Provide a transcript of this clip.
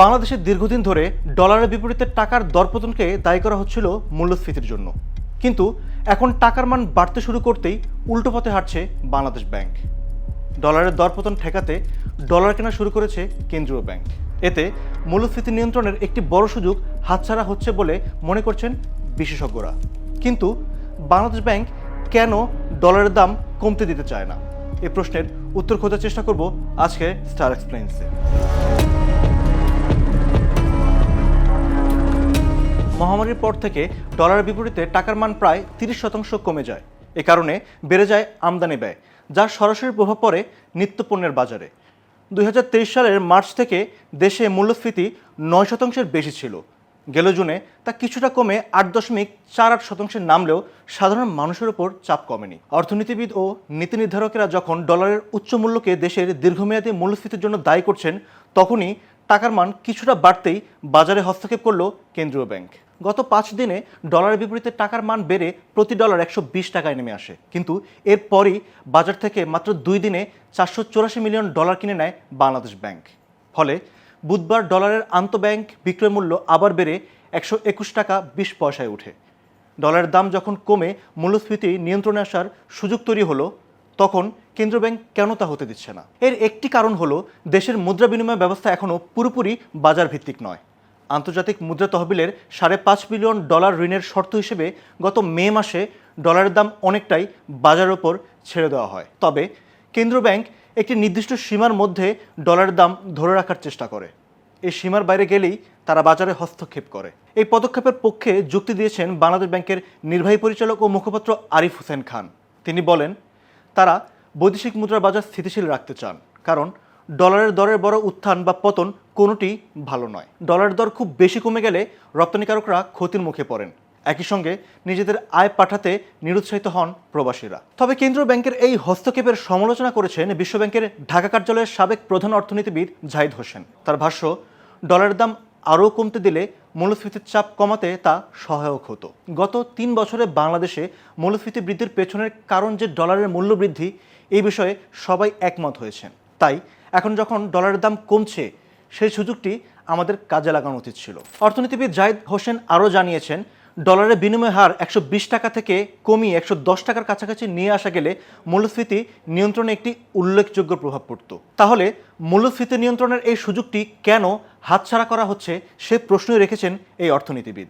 বাংলাদেশে দীর্ঘদিন ধরে ডলারের বিপরীতে টাকার দরপতনকে দায়ী করা হচ্ছিল মূল্যস্ফীতির জন্য। কিন্তু এখন টাকার মান বাড়তে শুরু করতেই উল্টো পথে হাঁটছে বাংলাদেশ ব্যাংক। ডলারের দরপতন ঠেকাতে ডলার কেনা শুরু করেছে কেন্দ্রীয় ব্যাংক। এতে মূল্যস্ফীতি নিয়ন্ত্রণের একটি বড় সুযোগ হাতছাড়া হচ্ছে বলে মনে করছেন বিশেষজ্ঞরা। কিন্তু বাংলাদেশ ব্যাংক কেন ডলারের দাম কমতে দিতে চায় না? এ প্রশ্নের উত্তর খোঁজার চেষ্টা করব আজকে স্টার এক্সপ্লেন্সে মহামারীর পর থেকে ডলারের বিপরীতে টাকার মান প্রায় তিরিশ শতাংশ কমে যায়। এ কারণে বেড়ে যায় আমদানি ব্যয় যার সরাসরি প্রভাব পড়ে নিত্যপণ্যের বাজারে। দুই হাজার তেইশ সালের মার্চ থেকে দেশে মূল্যস্ফীতি নয় শতাংশের বেশি ছিল। গেল জুনে তা কিছুটা কমে আট দশমিক চার আট শতাংশে নামলেও সাধারণ মানুষের ওপর চাপ কমেনি। অর্থনীতিবিদ ও নীতি নির্ধারকেরা যখন ডলারের উচ্চ মূল্যকে দেশের দীর্ঘমেয়াদী মূল্যস্ফীতির জন্য দায়ী করছেন, তখনই টাকার মান কিছুটা বাড়তেই বাজারে হস্তক্ষেপ করল কেন্দ্রীয় ব্যাংক। গত পাঁচ দিনে ডলারের বিপরীতে টাকার মান বেড়ে প্রতি ডলার একশো বিশ টাকায় নেমে আসে। কিন্তু এরপরই বাজার থেকে মাত্র দুই দিনে চারশো চুরাশি মিলিয়ন ডলার কিনে নেয় বাংলাদেশ ব্যাংক। ফলে বুধবার ডলারের আন্তঃব্যাংক বিক্রয় মূল্য আবার বেড়ে একশো একুশ টাকা বিশ পয়সায় ওঠে। ডলারের দাম যখন কমে, মূল্যস্ফীতি নিয়ন্ত্রণে আসার সুযোগ তৈরি হলো, তখন কেন্দ্র ব্যাংক কেন তা হতে দিচ্ছে না? এর একটি কারণ হলো, দেশের মুদ্রা বিনিময় ব্যবস্থা এখনও পুরোপুরি বাজার ভিত্তিক নয়। আন্তর্জাতিক মুদ্রা তহবিলের সাড়ে পাঁচ বিলিয়ন ডলার ঋণের শর্ত হিসেবে গত মে মাসে ডলারের দাম অনেকটাই বাজারের ওপর ছেড়ে দেওয়া হয়। তবে কেন্দ্র ব্যাংক একটি নির্দিষ্ট সীমার মধ্যে ডলারের দাম ধরে রাখার চেষ্টা করে। এই সীমার বাইরে গেলেই তারা বাজারে হস্তক্ষেপ করে। এই পদক্ষেপের পক্ষে যুক্তি দিয়েছেন বাংলাদেশ ব্যাংকের নির্বাহী পরিচালক ও মুখপাত্র আরিফ হোসেন খান। তিনি বলেন, তারা বৈদেশিক মুদ্রার বাজার স্থিতিশীল রাখতে চান, কারণ ডলারের দরের বড় উত্থান বা পতন কোনোটি ভালো নয়। ডলারের দর খুব বেশি কমে গেলে রপ্তানিকারকরা ক্ষতির মুখে পড়েন। একই সঙ্গে নিজেদের আয় পাঠাতে নিরুৎসাহিত হন প্রবাসীরা। তবে কেন্দ্রীয় ব্যাংকের এই হস্তক্ষেপের সমালোচনা করেছেন বিশ্বব্যাংকের ঢাকা কার্যালয়ের সাবেক প্রধান অর্থনীতিবিদ জাহিদ হোসেন। তার ভাষ্য, ডলারের দাম আরও কমতে দিলে মূল্যস্ফীতির চাপ কমাতে তা সহায়ক হতো। গত তিন বছরে বাংলাদেশে মূল্যস্ফীতি বৃদ্ধির পেছনের কারণ যে ডলারের মূল্য বৃদ্ধি, এই বিষয়ে সবাই একমত হয়েছেন। তাই এখন যখন ডলারের দাম কমছে, সেই সুযোগটি আমাদের কাজে লাগানো উচিত ছিল। অর্থনীতিবিদ জাহিদ হোসেন আরও জানিয়েছেন, ডলারের বিনিময় হার একশো বিশ টাকা থেকে কমিয়ে একশো দশ টাকার কাছাকাছি নিয়ে আসা গেলে মূল্যস্ফীতি নিয়ন্ত্রণে একটি উল্লেখযোগ্য প্রভাব পড়ত। তাহলে মূল্যস্ফীতি নিয়ন্ত্রণের এই সুযোগটি কেন হাতছাড়া করা হচ্ছে সে প্রশ্নই রেখেছেন এই অর্থনীতিবিদ।